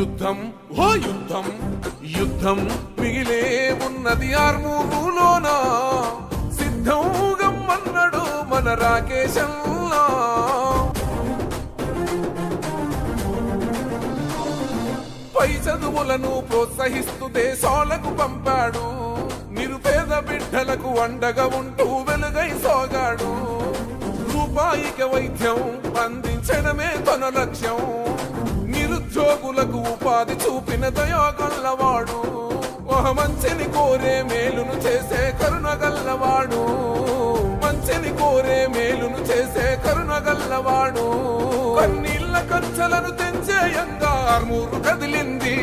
యుద్ధం ఓ యుద్ధం యుద్ధం మిగిలే ఉన్నది ఆర్మూరులోన. సిద్ధంగమ్మన్నాడు మన రాకేశంలా పై చదువులను ప్రోత్సహిస్తూ దేశాలకు పంపాడు. నిరుపేద బిడ్డలకు అండగా ఉంటూ వెలుగై సాగాడు. రూపాయిక వైద్యం అందించడమే తన లక్ష్యం. నిరుద్యోగులకు ఉపాధి చూపిన దయాగల్లవాడు. ఒక మంచిని కోరే మేలును చేసే కరుణగల్లవాడు. మంచిని కోరే మేలును చేసే కరుణగల్లవాడు. కన్నీళ్ళ కంచెలను తెంచే యంగా ఆర్మూరు కదిలింది.